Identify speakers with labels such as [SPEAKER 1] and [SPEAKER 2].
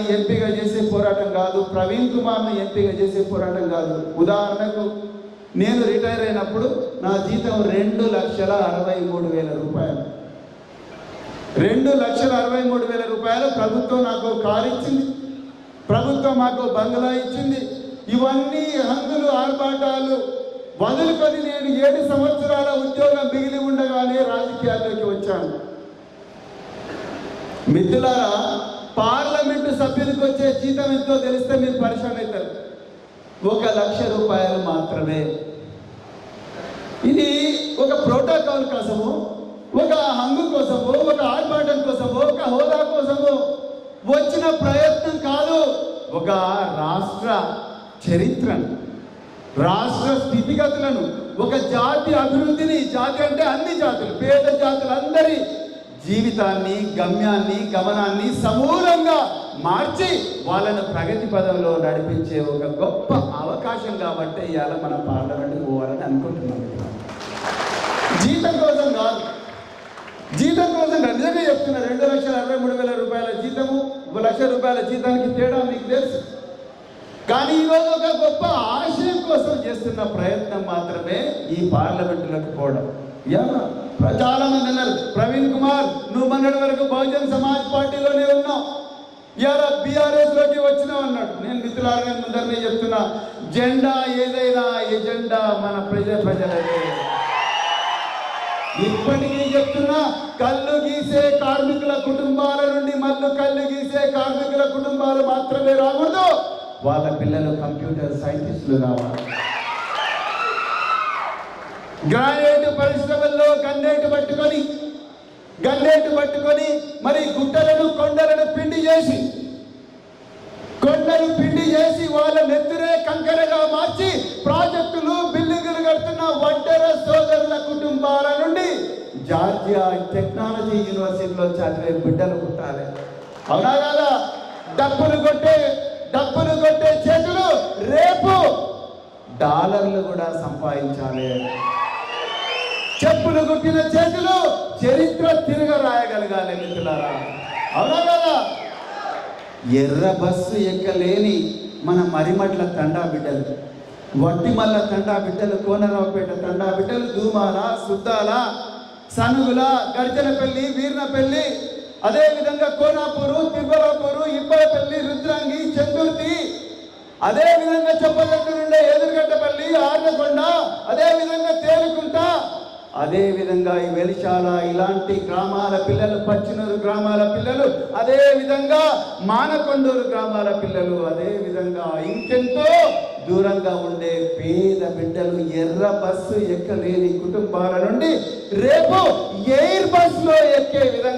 [SPEAKER 1] గారిని ఎంపిక చేసే పోరాటం కాదు ప్రవీణ్ కుమార్ని ఎంపిక చేసే పోరాటం కాదు. ఉదాహరణకు నేను రిటైర్ అయినప్పుడు నా జీతం రెండు లక్షల అరవై మూడు వేల రూపాయలు. రెండు లక్షల అరవై మూడు వేల రూపాయలు ప్రభుత్వం నాకు కారు ఇచ్చింది. ప్రభుత్వం మాకు బంగ్లా ఇచ్చింది. ఇవన్నీ హంగులు ఆర్భాటాలు వదులుకొని నేను ఏడు సంవత్సరాల ఉద్యోగం మిగిలి ఉండగానే రాజకీయాల్లోకి వచ్చాను. మిత్రులారా పార్లమెంటు సభ్యులకు వచ్చే జీతం ఎంతో తెలిస్తే మీరు పరిశాన్ అవుతారు. ఒక లక్ష రూపాయలు మాత్రమే. ఇది ఒక ప్రోటోకాల్ కోసము ఒక హంగు కోసము ఒక ఆర్భాటం కోసము ఒక హోదా కోసము వచ్చిన ప్రయత్నం కాదు. ఒక రాష్ట్ర చరిత్రను రాష్ట్ర స్థితిగతులను ఒక జాతి అభివృద్ధిని జాతి అంటే అన్ని జాతులు పేద జాతులు అందరి జీవితాన్ని గమ్యాన్ని గమనాన్ని సమూలంగా మార్చి వాళ్ళను ప్రగతి పదంలో నడిపించే ఒక గొప్ప అవకాశం కాబట్టి ఇవాళ మన పార్లమెంట్ పోవాలని అనుకుంటున్నాం. జీతం కోసం కాదు. జీతం కోసం నిజంగా చెప్తున్నా రెండు లక్షల అరవై మూడు వేల రూపాయల జీతము ఒక లక్ష రూపాయల జీతానికి తేడా మీకు తెలుసు. కానీ ఈరోజు ఒక గొప్ప ఆశయం కోసం చేస్తున్న ప్రయత్నం మాత్రమే ఈ పార్లమెంటులకు పోవడం. ఎలా చాలా మంది అన్నారు ప్రవీణ్ కుమార్ నువ్వు మొన్నటి వరకు బహుజన్ సమాజ్ పార్టీలోనే ఉన్నావు. ఇవాళ బీఆర్ఎస్లోకి వచ్చినావు అన్నాడు. నేను మిత్రులారా ముందరనే చెప్తున్నా జెండా ఏదైనా ఎజెండా మన ప్రజ ప్రజలదే. ఇప్పటికీ చెప్తున్నా కళ్ళు గీసే కార్మికుల కుటుంబాల నుండి మళ్ళీ కళ్ళు గీసే కార్మికుల కుటుంబాలు మాత్రమే రాకూడదు. వాళ్ళ పిల్లలు కంప్యూటర్ సైంటిస్టులు కావాలి. గ్రానైట్ పరిశ్రమల్లో గన్నేటు పట్టుకొని గన్నేటు పట్టుకొని మరి గుట్టలను కొండలను పిండి చేసి కొండలు పిండి చేసి వాళ్ళ నెత్తురే కంకరగా మార్చి ప్రాజెక్టులు బిల్డింగులు కడుతున్న వడ్డెర సోదరుల కుటుంబాల నుండి జార్జియా టెక్నాలజీ యూనివర్సిటీలో చదివే బిడ్డలు పుట్టాలి. అవునా కదా? డబ్బులు కొట్టే డబ్బులు కొట్టే చేతులు రేపు డాలర్లు కూడా సంపాదించాలి. చెప్పులు కొట్టిన చేతులు చరిత్ర తిరగ రాయగలగాలి మిత్రులారా. అవునా కదా? ఎర్ర బస్సు ఎక్కలేని మన మరిమట్ల తండా బిడ్డలు. వట్టిమల్ల తండా బిడ్డలు కోనరావుపేట తండా బిడ్డలు దూమాల సుద్దాల సనుగుల గడిచనపల్లి వీర్నపల్లి అదేవిధంగా కోనాపూరు తిరుమలాపూరు ఇబ్బలపల్లి రుద్రాంగి చందుర్తి అదే విధంగా చెప్పగట్టు నుండే ఎదురుగట్టపల్లి ఆర్నకొండ అదే విధంగా తేలుకుంట అదే విధంగా ఈ వెలిశాల ఇలాంటి గ్రామాల పిల్లలు పచ్చినూరు గ్రామాల పిల్లలు అదే విధంగా మానకొండూరు గ్రామాల పిల్లలు అదే విధంగా ఇంకెంతో దూరంగా ఉండే పేద బిడ్డలు ఎర్ర బస్సు ఎక్కలేని కుటుంబాల నుండి రేపు ఎయిర్ బస్సులో ఎక్కే విధంగా